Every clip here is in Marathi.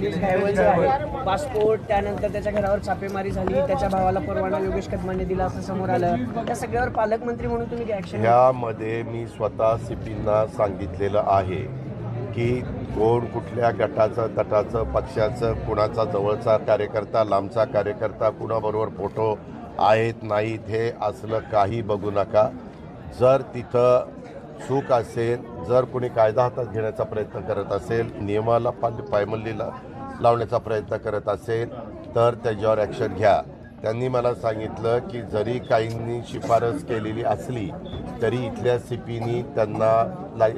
घायवळ जे आहे? पासपोर्ट त्यानंतर त्याच्या घरावर छापेमारी झाली त्याच्या भावाला परवाना योगेश कदमाने दिला असं समोर आलं. त्या सगळ्यावर पालकमंत्री म्हणून तुम्ही काय ऍक्शन ह्यामध्ये मी स्वतः सीपींना सांगितलेलं आहे की कोण कुठल्या गटाचं तटाचं पक्षाचं कुणाचा जवळचा कार्यकर्ता लांबचा कार्यकर्ता कुणाबरोबर फोटो आहेत नाहीत हे असलं काही बघू नका. जर तिथं चूक असेल जर कोणी कायदा हातात घेण्याचा प्रयत्न करत असेल नियमाला पा पायमल्लीला लावण्याचा प्रयत्न करत असेल तर त्याच्यावर ॲक्शन घ्या. त्यांनी मला सांगितलं की जरी काहींनी शिफारस केलेली असली तरी इथल्या सीपीनी त्यांना लाई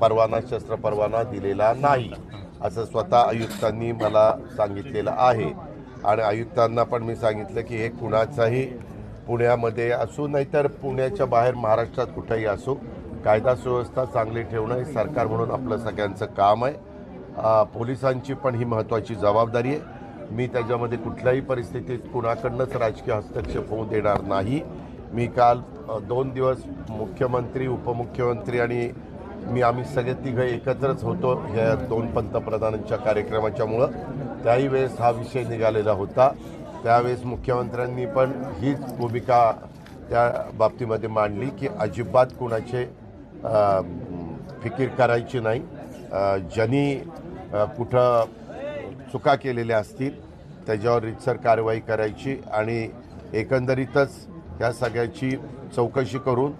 परवाना शस्त्र परवाना दिलेला नाही असं स्वतः आयुक्तांनी मला सांगितलेलं आहे. आणि आयुक्तांना पण मी सांगितलं की हे कुणाचाही पुण्यामध्ये असो नाहीतर पुण्याच्या बाहेर महाराष्ट्रात कुठेही असो कायदा सुव्यवस्था चांगली ठेवणं हे सरकार म्हणून आपलं सगळ्यांचं काम आहे. पोलिसांची पण ही महत्त्वाची जबाबदारी आहे. मी त्याच्यामध्ये कुठल्याही परिस्थितीत कुणाकडनंच राजकीय हस्तक्षेप होऊ देणार नाही. मी काल दोन दिवस मुख्यमंत्री उपमुख्यमंत्री आणि मी आम्ही सगळे तिघं एकत्रच होतो ह्या दोन पंतप्रधानांच्या कार्यक्रमाच्यामुळं. त्याही वेळेस हा विषय निघालेला होता. त्यावेळेस मुख्यमंत्र्यांनी पण हीच भूमिका त्या बाबतीमध्ये मांडली की अजिबात कुणाचे फिकीर करायची नाही. ज्यांनी कुठं चुका केलेल्या असतील त्याच्यावर रितसर कारवाई करायची आणि एकंदरीतच या सगळ्याची चौकशी करून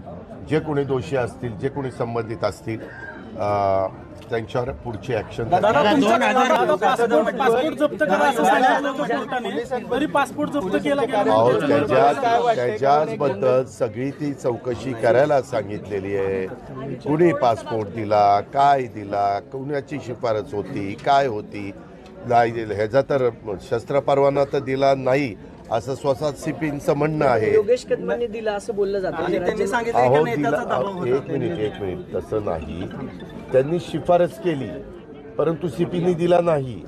जे कोणी दोषी असतील जे कोणी संबंधित असतील त्यांच्यावर पुढची ॲक्शन दादा पासपोर्ट पासपोर्ट जप्त करा असं सांगितलं होतं कोर्टाने. तरी पासपोर्ट जप्त केला गेला अहो नाही. त्याच्यावर त्याच्यात त्याच्याचबद्दल सगळी ती चौकशी करायला सांगितलेली आहे. कुणी पासपोर्ट दिला काय दिला कुणाची शिफारस होती काय होती? नाही ह्याचा तर शस्त्र परवाना तर दिला नाही. असं स्वतः सिपींचं म्हणणं आहे. योगेश कदमाने दिला असं बोललं जातं. आणि त्यांनी राज्य- सांगितलं अहो की दिला नेत्याचा दबाव होता. एक मिनिट एक मिनिट. तसं नाही. त्यांनी शिफारस केली परंतु सीपीनी दिला नाही.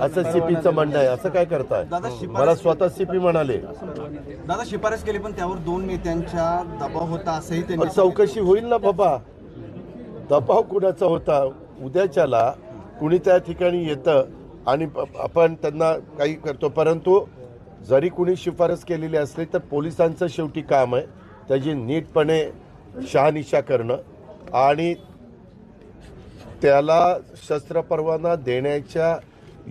असं सीपीचं म्हणणं आहे. असं काय करताय? दादा, शिफारस- मला स्वतः सीपी म्हणाले. दादा शिफारस केली पण त्यावर दोन नेत्यांच्या दबाव होता असंही चौकशी होईल ना बाबा. दबाव कुणाचा होता? उद्याच्याला कुणी त्या ठिकाणी येतं आणि आपण त्यांना काही करतो. परंतु जरी कुणी शिफारस केलेली असली तर पोलिसांचं शेवटी काम आहे त्याची नीटपणे शहानिशा करणं आणि त्याला शस्त्र परवाना देण्याच्या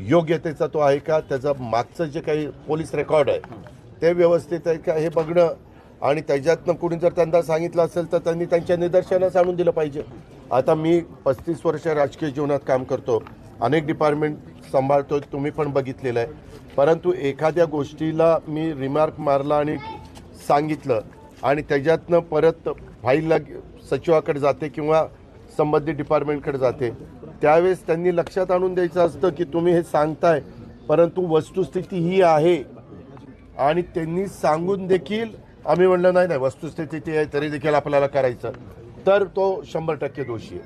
योग्यतेचा तो आहे का त्याचा मागचं जे काही पोलीस रेकॉर्ड आहे ते व्यवस्थित आहे का हे बघणं आणि त्याच्यातनं कुणी जर त्यांना सांगितलं असेल तर त्यांनी त्यांच्या निदर्शनास आणून दिलं पाहिजे. आता मी पस्तीस वर्ष राजकीय जीवनात काम करतो. अनेक डिपार्टमेंट सांभाळतो तुम्ही पण बघितलेलं आहे. परंतु एखाद्या गोष्टीला मी रिमार्क मारला आणि सांगितलं आणि त्याच्यातनं परत फाईलला सचिवाकडे जाते किंवा संबंधित डिपार्टमेंटकडे जाते त्यावेळेस त्यांनी लक्षात आणून द्यायचं असतं की तुम्ही हे सांगताय परंतु वस्तुस्थिती ही आहे. आणि त्यांनी सांगून देखील आम्ही म्हणलं नाही नाही वस्तुस्थिती ती आहे तरी देखील आपल्याला करायचं. तर तो शंभर टक्के दोषी आहे.